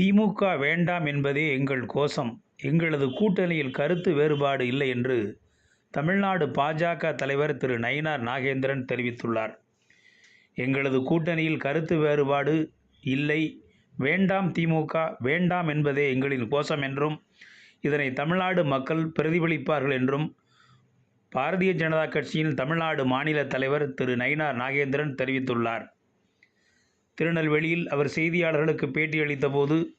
திமுக வேண்டாம் என்பதே எங்கள் கோஷம். எங்களது கூட்டணியில் கருத்து வேறுபாடு இல்லை என்று தமிழ்நாடு பாஜக தலைவர் திரு நயினார் நாகேந்திரன் தெரிவித்துள்ளார். எங்களது கூட்டணியில் கருத்து வேறுபாடு இல்லை. வேண்டாம் திமுக வேண்டாம் என்பதே எங்களின் கோஷம் என்றும் இதனை தமிழ்நாடு மக்கள் பிரதிபலிப்பார்கள் என்றும் பாரதிய ஜனதா கட்சியின் தமிழ்நாடு மாநில தலைவர் திரு நயினார் நாகேந்திரன் தெரிவித்துள்ளார். திருநெல்வேலியில் அவர் செய்தியாளர்களுக்கு பேட்டியளித்த போது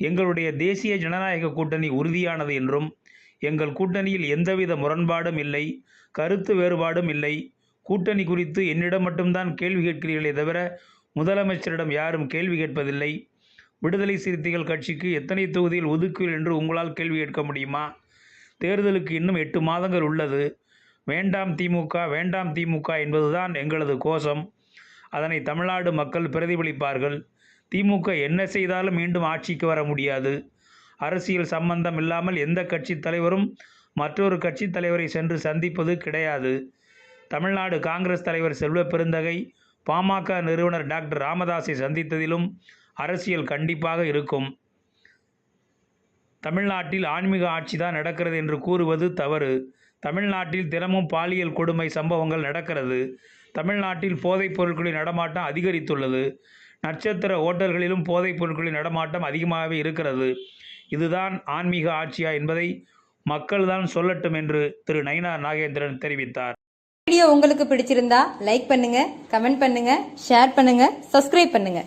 எங்களுடைய தேசிய ஜனநாயக கூட்டணி உறுதியானது என்றும் எங்கள் கூட்டணியில் எந்தவித முரண்பாடும் இல்லை கருத்து வேறுபாடும் இல்லை. கூட்டணி குறித்து என்னிடம் மட்டும்தான் கேள்வி கேட்கிறீர்களே தவிர முதலமைச்சரிடம் யாரும் கேள்வி கேட்பதில்லை. விடுதலை சிறுத்தைகள் கட்சிக்கு எத்தனை தொகுதியில் ஒதுக்குவீர்கள் என்று உங்களால் கேள்வி கேட்க முடியுமா? தேர்தலுக்கு இன்னும் எட்டு மாதங்கள் உள்ளது. வேண்டாம் திமுக வேண்டாம் திமுக என்பதுதான் எங்களது கோஷம். அதனை தமிழ்நாடு மக்கள் பிரதிபலிப்பார்கள். திமுக என்ன செய்தாலும் மீண்டும் ஆட்சிக்கு வர முடியாது. அரசியல் சம்பந்தம் இல்லாமல் எந்த கட்சி தலைவரும் மற்றொரு கட்சி தலைவரை சென்று சந்திப்பது கிடையாது. தமிழ்நாடு காங்கிரஸ் தலைவர் செல்வ பெருந்தகை பாமக நிறுவனர் டாக்டர் ராமதாஸை சந்தித்ததிலும் அரசியல் கண்டிப்பாக இருக்கும். தமிழ்நாட்டில் ஆன்மீக ஆட்சி தான் நடக்கிறது என்று கூறுவது தவறு. தமிழ்நாட்டில் தினமும் பாலியல் கொடுமை சம்பவங்கள் நடக்கிறது. தமிழ்நாட்டில் போதைப் பொருட்களின் நடமாட்டம் அதிகரித்துள்ளது. நட்சத்திர ஓட்டல்களிலும் போதைப் பொருட்களின் நடமாட்டம் அதிகமாகவே இருக்கிறது. இதுதான் ஆன்மீக ஆட்சியா என்பதை மக்கள்தான் சொல்லட்டும் என்று திரு நயினா நாகேந்திரன் தெரிவித்தார். வீடியோ உங்களுக்கு பிடிச்சிருந்தா லைக் பண்ணுங்க கமெண்ட் பண்ணுங்க ஷேர் பண்ணுங்க சப்ஸ்கிரைப் பண்ணுங்க.